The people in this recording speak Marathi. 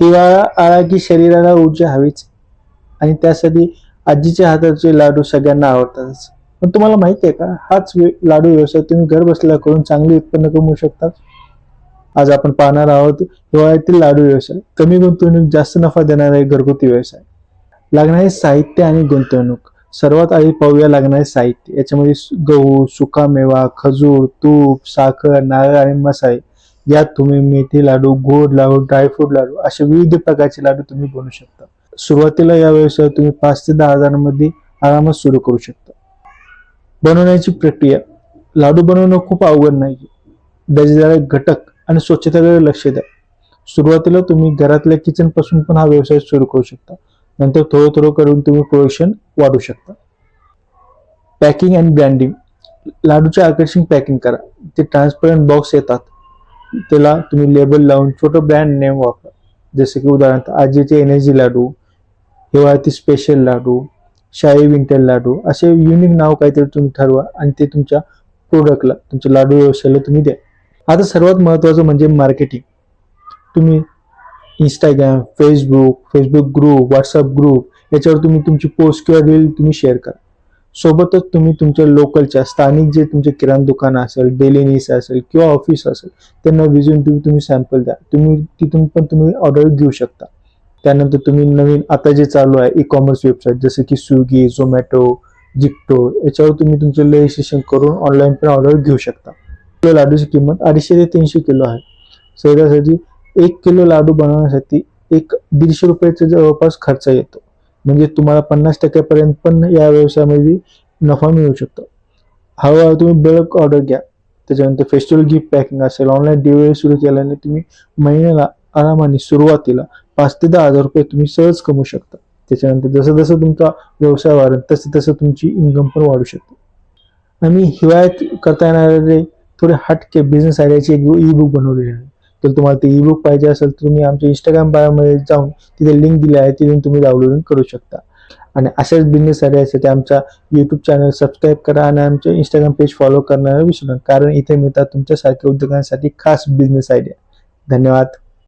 हिवाळा आला की शरीराला ऊर्जा हवीच. आणि त्यासाठी आजीच्या हाताचे लाडू सगळ्यांना आवडतातच. पण तुम्हाला माहिती आहे का? हाच लाडू व्यवसाय तुम्ही घर बसल्या करून चांगले उत्पन्न कमवू शकता. आज आपण पाहणार आहोत हिवाळ्यातील लाडू व्यवसाय. कमी गुंतवणूक जास्त नफा देणारा घरगुती व्यवसाय. लागणारे साहित्य आणि गुंतवणूक. सर्वात आधी पाहूया लागणारे साहित्य. याच्यामध्ये सु- गहू सुकामेवा खजूर तूप साखर नारळ आणि मसाले. यात तुम्ही मेथी लाडू गोड लाडू ड्रायफ्रूट लाडू असे विविध प्रकारचे लाडू तुम्ही बनवू शकता. सुरुवातीला या व्यवसायात तुम्ही पाच ते दहा हजारांमध्ये आरामात सुरू करू शकता. बनवण्याची प्रक्रिया लाडू बनवणं खूप अवघड नाही. त्याचे घटक आणि स्वच्छतेकडे लक्ष द्या. सुरुवातीला तुम्ही घरातल्या किचनपासून पण हा व्यवसाय सुरू करू शकता. नंतर थोडं थोडं करून तुम्ही प्रोडक्शन वाढवू शकता. पॅकिंग अँड ब्रँडिंग लाडूचे आकर्षण पॅकिंग करा. ते ट्रान्सपरंट बॉक्स येतात. त्याला तुम्ही लेबल लावून छोटं ब्रँड नेम वापरा. जसे की उदाहरणार्थ आजीचे एनर्जी लाडू हिवाळ्यातील स्पेशल लाडू शाही विंटर लाडू असे युनिक नाव काहीतरी तुम्ही ठरवा आणि ते तुमच्या प्रोडक्टला तुमच्या लाडू व्यवसायाला तुम्ही द्या. आता सर्वात महत्त्वाचं म्हणजे मार्केटिंग तुम्ही Instagram Facebook Facebook group WhatsApp group याच्यावर तुम्ही तुमची पोस्ट किंवा रील तुम्ही शेअर करा. सोबतच तुम्ही तुमच्या लोकलच्या स्थानिक जे तुमचे किराणा दुकान असेल डेली नीस असेल किंवा ऑफिस असेल त्यांना विजून तुम्ही तुम्ही सॅम्पल द्या. तुम्ही तिथून पण तुम्ही ऑर्डर घेऊ शकता. त्यानंतर तुम्ही नवीन आता जे चालू आहे ई कॉमर्स वेबसाईट जसं की स्विगी झोमॅटो जिप्टो याच्यावर तुम्ही तुमचं रजिस्ट्रेशन करून ऑनलाईन पण ऑर्डर घेऊ शकता. किलो लाडूची किंमत अडीचशे ते तीनशे किलो आहे. सहजासहजी एक किलो लाडू बनवण्यासाठी एक दीडशे रुपयाचा जवळपास खर्च येतो. म्हणजे तुम्हाला पन्नास टक्क्यापर्यंत पण या व्यवसायामध्ये नफा मिळू शकतो. हळूहळू तुम्ही बल्क ऑर्डर घ्या. त्याच्यानंतर फेस्टिवल गिफ्ट पॅकिंग असेल ऑनलाईन डिलिव्हरी सुरू केल्याने तुम्ही महिन्याला आरामाने सुरुवातीला पाच ते दहा हजार रुपये तुम्ही सहज कमवू शकता. त्याच्यानंतर जसं जसं तुमचा व्यवसाय वाढेल तसं तसं तुमची इन्कम पण वाढू शकते. आम्ही हिवाळ्यात करता येणारे थोडे हटके बिझनेस आयडियाची एक ई बुक बनवलेली आहे. तर तुम्हाला ते ई बुक पाहिजे असेल तर तुम्ही आमच्या इंस्टाग्राम बायोमध्ये जाऊन तिथे लिंक दिली आहे तिथून तुम्ही डाउनलोडिंग करू शकता. आणि अशाच बिझनेस आयडियासाठी आमच्या यूट्यूब चॅनल सबस्क्राईब करा आणि आमच्या इंस्टाग्राम पेज फॉलो करण्याला विसरू नका. कारण इथे मिळतात तुमच्यासारख्या उद्योगांसाठी खास बिझनेस आयडिया धन्यवाद.